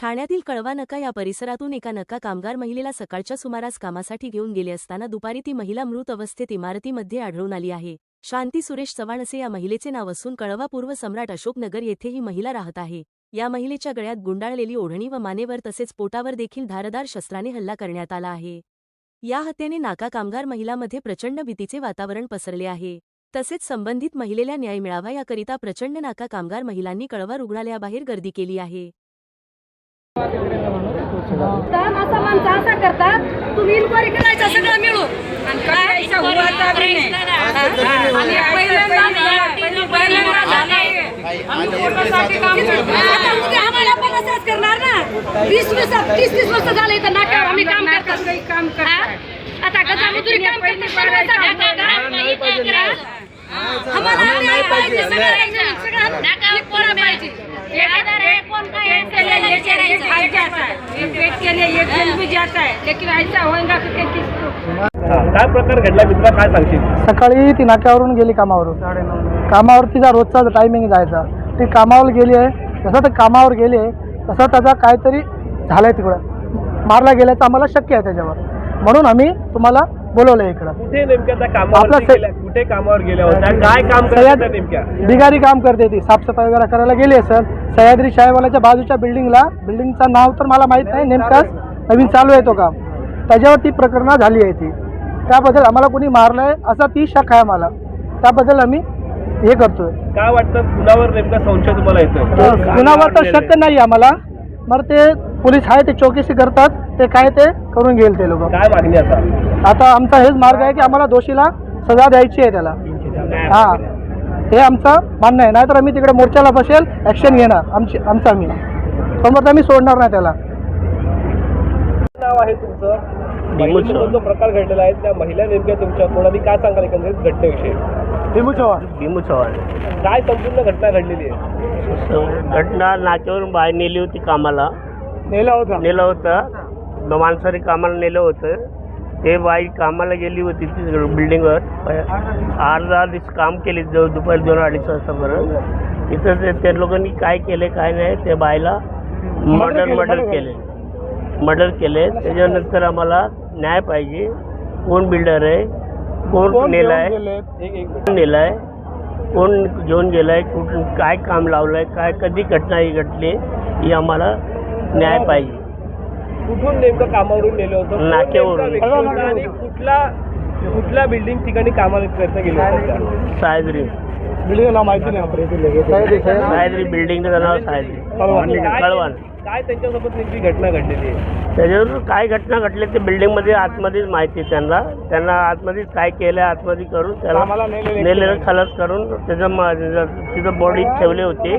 ठाण्यातील कळवा नका या परिसरातून एका नका कामगार महिलेला सकाळच्या सुमारास कामासाठी घेऊन गेले असताना दुपारी ती महिला मृत अवस्थेत इमारतीमध्ये आढळून आली आहे. शांती सुरेश चव्हाण असे या महिलेचे नाव असून कळवा पूर्व सम्राट अशोकनगर येथे ही महिला राहत आहे. या महिलेच्या गळ्यात गुंडाळलेली ओढणी व मानेवर तसेच पोटावर देखील धारदार शस्त्राने हल्ला करण्यात आला आहे. या हत्येने नाका कामगार महिलामध्ये प्रचंड भीतीचे वातावरण पसरले आहे. तसेच संबंधित महिलेला न्याय मिळावा याकरिता प्रचंड नाका कामगार महिलांनी कळवा रुग्णालयाबाहेर गर्दी केली आहे. तर असं माणसं असा करतात. तुम्ही इन्क्वायरी करायचं सगळं मिळून आम्हाला पण असंच करणार ना? वीस वीस तीस तीस वर्ष झाले तर नाट्यावर आम्ही काम करतात काम आता गजा मजुरी काम करते आम्हाला पाहिजे काय प्रकार घडला? मित्रा काय सांगशील? सकाळी ती नाक्यावरून गेली कामावरून. कामावर तिचा रोजचा टायमिंग जायचा. ती कामावर गेली आहे जसं ते कामावर गेली आहे तसं त्याचा काहीतरी झालंय तिकडं. मारला गेल्याचं आम्हाला शक्य आहे त्याच्यावर. म्हणून आम्ही तुम्हाला बोलवलं इकडं. कुठे नेमक्या त्या कामावर आपला से- गेल्या कुठे कामावर गेल्या होत्या? काय काम करत सह्याद होत्या नेमक्या? बिगारी काम करते ती. साफसफाई वगैरे करायला गेली सर सह्याद्री शाळेवाल्याच्या बाजूच्या बिल्डिंगला बिल्डिंगचं नाव तर मला माहीत नाही. नेमकाच नवीन चालू आहे तो काम. त्याच्यावर ती प्रकरणं झाली आहे ती. त्याबद्दल आम्हाला कोणी मारलं आहे असा ती शक आहे आम्हाला. त्याबद्दल आम्ही हे करतोय. काय वाटतं? कुणावर नेमका संशय तुम्हाला येतोय? गुन्हावर तर शक्य नाही आम्हाला. मग ते पोलीस आहे ते चौकशी करतात. ते काय ते करून घेईल ते लोक. काय मागणी आता? आता आमचा हेच मार्ग आहे की आम्हाला दोषीला सजा द्यायची आहे त्याला. हा. हे आमचं म्हणणं आहे. नाहीतर आम्ही तिकडे मोर्चाला बसेल ॲक्शन घेणार. आमची आमचं आम्ही. समोर आम्ही सोडणार नाही त्याला. नाव आहे तुमचं. महिलेचा जो प्रकार घडलेला आहे त्या महिला नेमक्या तुमच्या कोणाने काय सांगाल एकंदरीत घटनेविषयी? भीमू चव्हाण. भीमू चव्हाण. काय संपूर्ण घटना घडलेली आहे? घटना नाक्यावरून बाहेर नेली होती कामाला. नेला होता. नेलं होतं. माणसाने कामाला नेलं होतं. ते बाई कामाला गेली होती ती बिल्डिंगवर. अर्धा दिवस काम केले जवळ दुपारी दोन अडीच वाजतापर्यंत इथं ते त्या लोकांनी काय केले काय नाही त्या बाईला मर्डर मर्डर केले मर्डर केले. त्याच्यानंतर आम्हाला न्याय पाहिजे. कोण बिल्डर आहे? कोण नेलं आहे कोण नेलाय? कोण घेऊन गेलाय? कुठून काय काम लावलंय? काय कधी घटना ही घडली ही आम्हाला न्याय पाहिजे. कुठून नेमकं कामावरून नेलं होतं? कोण नाक्यावरून. नेमका व्यक्ती होता आणि कुठला कुठल्या बिल्डिंग ठिकाणी कामाला प्रयत्न केले होते सायद्री बिल्डिंगला माहिती नाही सायद्री बिल्डिंगचं नाव सायद्री कळवण. काय त्यांच्यासोबत नेमकी घटना घडलेली आहे? त्याच्यावर काय घटना घडली ते बिल्डिंगमध्ये आतमध्येच माहिती आहे त्यांना. त्यांना आतमध्येच काय केलं आतमध्ये करून त्याला नेलेलं खलास करून त्याचं म- तिथं बॉडी ठेवली होती.